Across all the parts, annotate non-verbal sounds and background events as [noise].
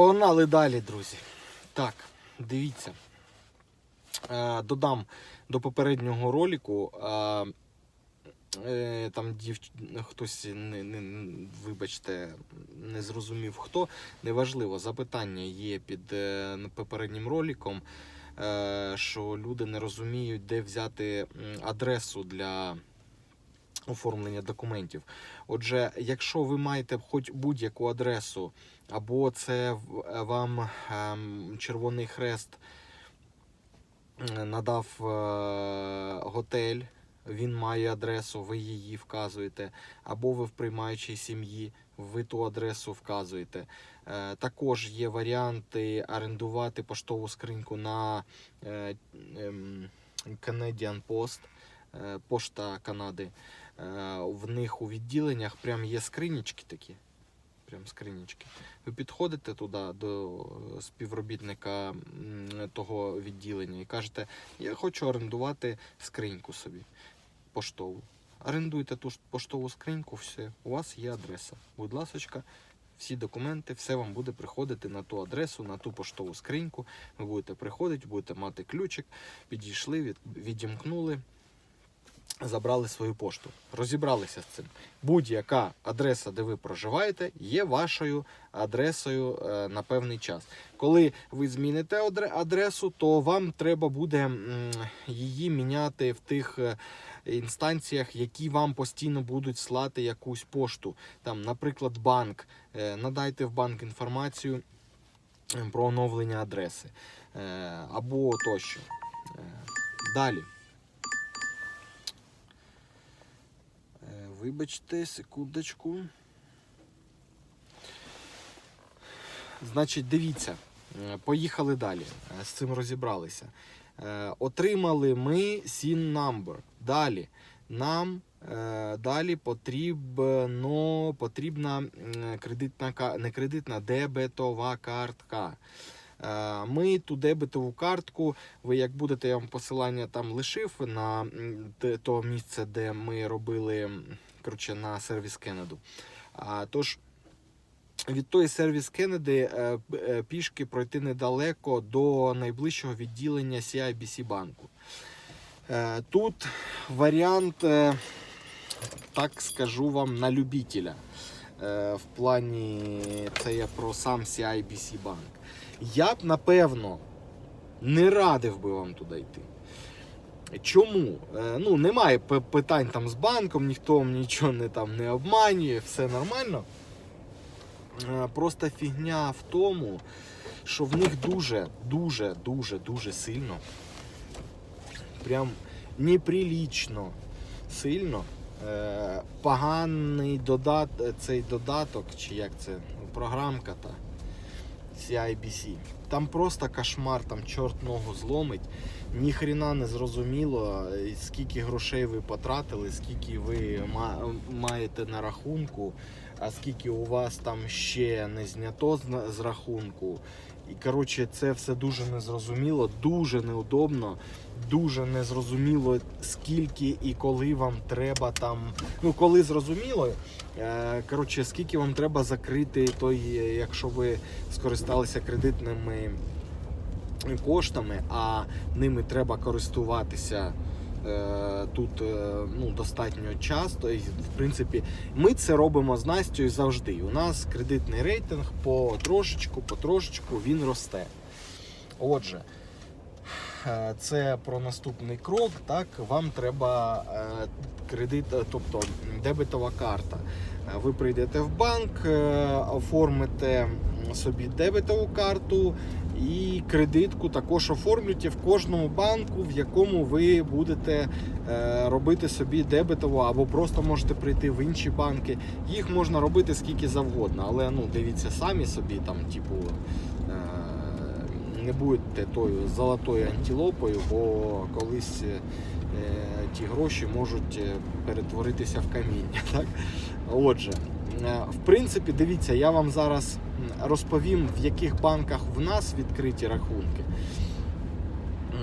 Погнали далі, друзі. Так, дивіться. Е, додам до попереднього ролику. Е, там дівч... хтось не, не, вибачте, не зрозумів хто. Неважливо, запитання є під е, попереднім роликом, що люди не розуміють, де взяти адресу для оформлення документів. Отже, якщо ви маєте хоч будь-яку адресу, або це вам ем, Червоний Хрест е, надав е, готель, він має адресу, ви її вказуєте, або ви в приймаючій сім'ї, ви ту адресу вказуєте. Е, Також є варіанти орендувати поштову скриньку на е, Canadian Post, е, пошта Канади. Е, В них у відділеннях прям є скринічки такі. Прям скринічки. Ви підходите туди до співробітника того відділення і кажете, я хочу орендувати скриньку собі поштову. Орендуйте ту поштову скриньку, все, у вас є адреса. Будь ласочка, всі документи, все вам буде приходити на ту адресу, на ту поштову скриньку. Ви будете приходити, будете мати ключик, підійшли, від, відімкнули, забрали свою пошту. Розібралися з цим. Будь-яка адреса, де ви проживаєте, є вашою адресою е, на певний час. Коли ви зміните адресу, то вам треба буде її міняти в тих е, інстанціях, які вам постійно будуть слати якусь пошту. Там, наприклад, банк. Е, Надайте в банк інформацію е, про оновлення адреси або тощо. Далі. Вибачте, секундочку. Значить, дивіться, е, поїхали далі. Е, З цим розібралися. Е, Отримали ми SIN number. Далі. Нам далі потрібно, потрібна кредитна не кредитна, дебетова картка. Ми ту дебетову картку, ви як будете, я вам посилання там лишив на те- то місце, де ми робили коротше, на сервіс Кенеду. А, Тож від тої сервіс Кеннеди е, е, пішки пройти недалеко до найближчого відділення CIBC банку. Е, Тут варіант, так скажу вам, на любителя. В плані це я про сам CIBC банк. Я б напевно не радив би вам туди йти. Чому? Е, Ну, немає питань там з банком, ніхто нічого не, там, не обманює, все нормально. Е, Просто фігня в тому, що в них дуже, дуже, дуже, дуже сильно, прям неприлічно сильно е, поганий додат, цей додаток, чи як це, програмка та CIBC. Там просто кошмар, там чорт ногу зломить. Ніхріна не зрозуміло, е, скільки грошей ви потратили, скільки ви маєте на рахунку, а скільки у вас там ще не знято з рахунку. І коротше, це все дуже незрозуміло, дуже неудобно, дуже незрозуміло, скільки і коли вам треба там. Ну, коли зрозуміло, е, коротше, скільки вам треба закрити той, е, якщо ви скористалися кредитними коштами, а ними треба користуватися. Е, Тут е, ну, достатньо часто, і в принципі, ми це робимо з Настю завжди. У нас кредитний рейтинг потрошечку, потрошечку він росте. Отже, е, це про наступний крок. Так, вам треба кредит, тобто дебетова карта. Ви прийдете в банк, оформите собі дебетову карту і кредитку також оформлюйте в кожному банку, в якому ви будете е, робити собі дебетову, або просто можете прийти в інші банки. Їх можна робити скільки завгодно, але ну дивіться самі собі там, типу. е, Не будьте тою золотою антилопою, бо колись е, ті гроші можуть перетворитися в каміння. [laughs] Так? Отже, в принципі, дивіться, я вам зараз розповім, в яких банках в нас відкриті рахунки.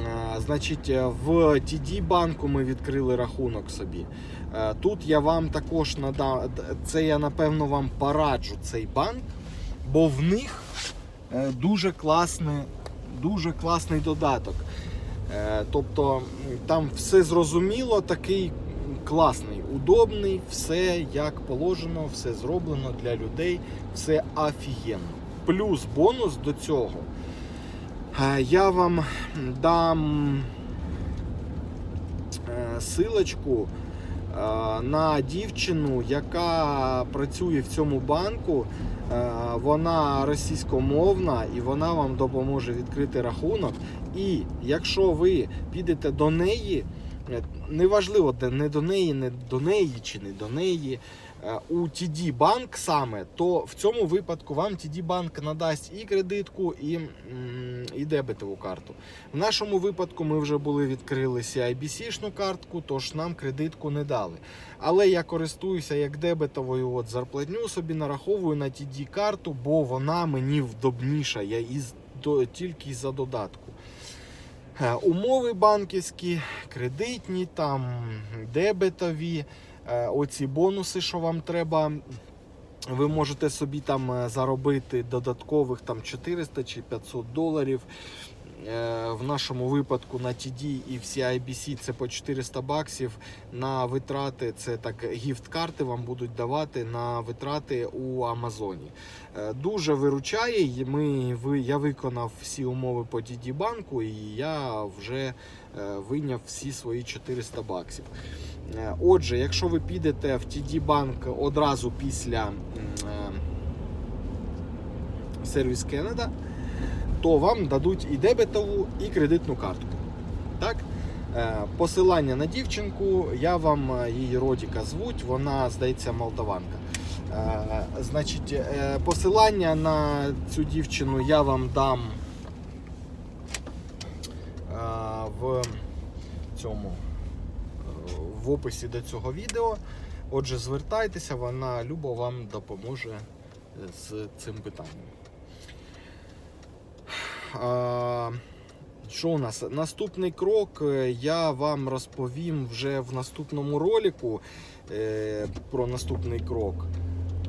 Е, Значить, е, в TD банку ми відкрили рахунок собі. Е, Тут я вам також надам, це я напевно вам пораджу цей банк, бо в них дуже класний, дуже класний додаток. Тобто там все зрозуміло, такий класний, удобний, все як положено, все зроблено для людей, все офігенно. Плюс бонус до цього. Е, Я вам дам е, силочку е, на дівчину, яка працює в цьому банку. Вона російськомовна і вона вам допоможе відкрити рахунок. І якщо ви підете до неї, неважливо, де не до неї, не до неї чи не до неї. е, У TD банк саме, то в цьому випадку вам TD банк надасть і кредитку, і, і дебетову карту. В нашому випадку ми вже були відкрили CIBC-шну картку, тож нам кредитку не дали. Але я користуюся як дебетовою от зарплатню собі нараховую на TD карту, бо вона мені вдобніша. Я із до, тільки за додатку. Е, Умови банківські, кредитні, там дебетові, е, оці бонуси, що вам треба. Ви можете собі там е, заробити додаткових там 400 чи 500 доларів. Е, В нашому випадку на TD і в CIBC це по 400 баксів. На витрати це так гіфт-карти вам будуть давати на витрати у Амазоні. Е, Дуже виручає. Ми, я виконав всі умови по TD банку і я вже е, вийняв всі свої 400 баксів. Отже, якщо ви підете в TD банк одразу після сервіс Canada, то вам дадуть і дебетову, і кредитну картку. Так? Е, Посилання на дівчинку, я вам е, її Родіка звуть, вона, здається, молдаванка. Е, Значить, посилання на цю дівчину я вам дам в цьому в описі до цього відео. Отже, звертайтеся, вона любо вам допоможе з цим питанням. Що у нас? Наступний крок е, я вам розповім вже в наступному ролику е, про наступний крок.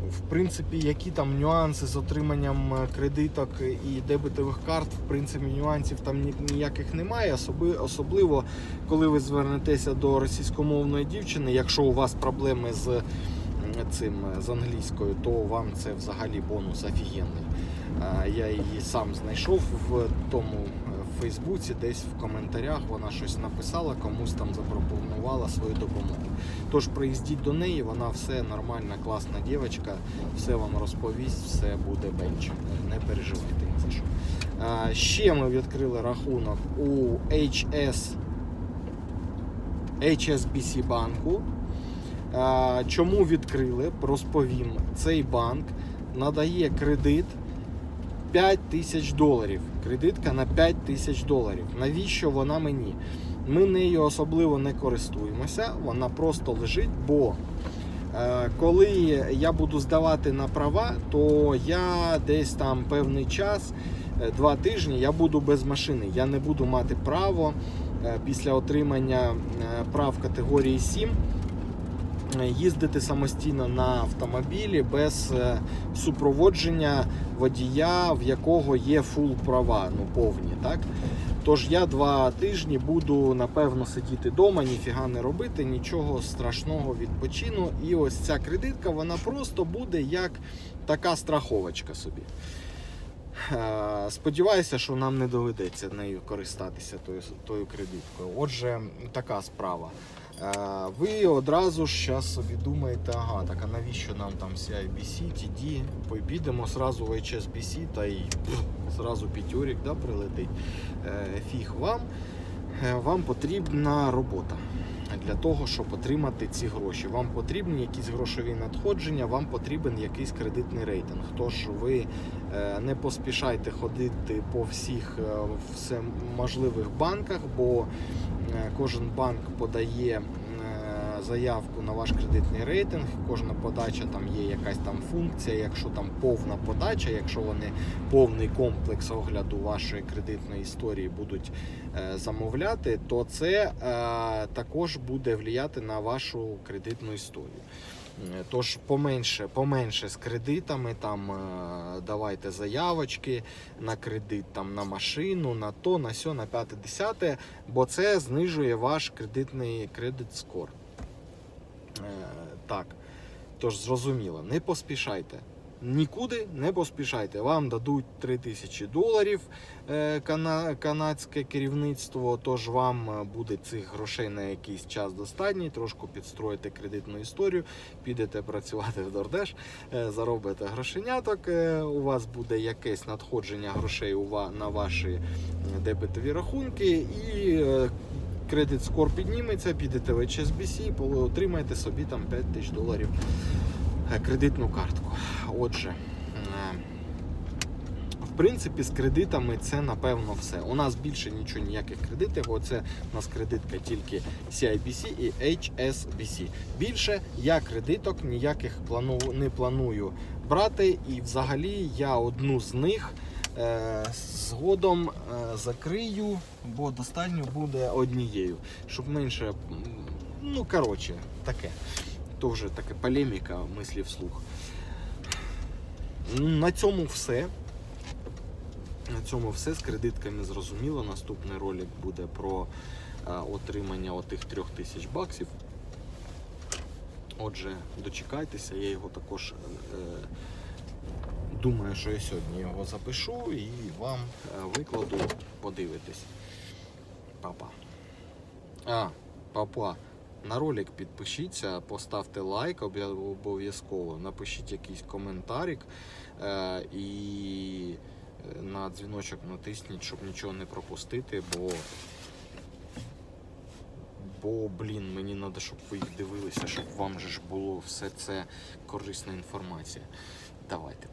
В принципі, які там нюанси з отриманням е, кредиток і дебетових карт, в принципі, нюансів там ніяких немає. Особливо, коли ви звернетеся до російськомовної дівчини, якщо у вас проблеми з цим з англійською, то вам це взагалі бонус офігенний. Я її сам знайшов в тому е, Фейсбуці, десь в коментарях вона щось написала, комусь там запропонувала свою допомогу. Тож приїздіть до неї, вона все нормальна, класна дівчинка, все вам розповість, все буде бенч. Не переживайте ні за що. Ще ми відкрили рахунок у HS HSBC банку. Чому відкрили? Розповім. Цей банк надає кредит 5 тисяч доларів. Кредитка на 5 тисяч доларів. Навіщо вона мені? Ми нею особливо не користуємося, вона просто лежить, бо е, коли я буду здавати на права, то я десь там певний час, е, два тижні, я буду без машини. Я не буду мати право е, після отримання е, прав категорії 7 е, їздити самостійно на автомобілі без е, супроводження водія, в якого є фул права, ну повні, так? Тож я два тижні буду напевно сидіти вдома, ніфіга не робити, нічого страшного відпочину. І ось ця кредитка, вона просто буде як така страховочка собі. Е, Сподіваюся, що нам не доведеться нею користатися тою, тою кредиткою. Отже, така справа. Ви одразу ж зараз собі думаєте, ага, так а навіщо нам там CIBC, TD, підемо зразу в HSBC та й зразу п'ятюрік да, прилетить. Е, Фіг вам. Е, Вам потрібна робота для того, щоб отримати ці гроші. Вам потрібні якісь грошові надходження, вам потрібен якийсь кредитний рейтинг. Тож ви е, не поспішайте ходити по всіх е, всеможливих банках, бо кожен банк подає заявку на ваш кредитний рейтинг. Кожна подача там є якась там функція. Якщо там повна подача, якщо вони повний комплекс огляду вашої кредитної історії будуть е, замовляти, то це е, також буде впливати на вашу кредитну історію. Е, Тож поменше, поменше з кредитами, там давайте заявочки на кредит, там на машину, на то, на сьо, на п'яте, десяте, бо це знижує ваш кредитний кредит скор. Е, так, тож зрозуміло, не поспішайте. Нікуди не поспішайте. Вам дадуть 3000 доларів е, кана- канадське керівництво, тож вам е, буде цих грошей на якийсь час достатньо, трошки підстроїте кредитну історію, підете працювати в Дордеш, заробите грошеняток, у вас буде якесь надходження грошей на ваші дебетові рахунки. І кредит скор підніметься, підете в HSBC, отримаєте собі там 5 тисяч доларів е, кредитну картку. Отже, е, в принципі, з кредитами це напевно все. У нас більше нічого ніяких кредитів. Оце у нас кредитка тільки CIBC і HSBC. Більше я кредиток ніяких плану не планую брати. І взагалі я одну з них згодом е, закрию, бо достатньо буде однією, щоб менше. Ну, коротше, таке. То вже таке полеміка мислі вслух. На цьому все. На цьому все з кредитками зрозуміло. Наступний ролик буде про е, отримання отих трьох тисяч баксів. Отже, дочекайтеся, я його також е, думаю, що я сьогодні його запишу і вам е, викладу, подивитись. Папа. А, папа. На ролик підпишіться, поставте лайк обов'язково, напишіть якийсь коментарик е, і е, на дзвіночок натисніть, щоб нічого не пропустити, бо. Бо, блін, мені треба, щоб ви їх дивилися, щоб вам же ж було все це корисна інформація. Давайте.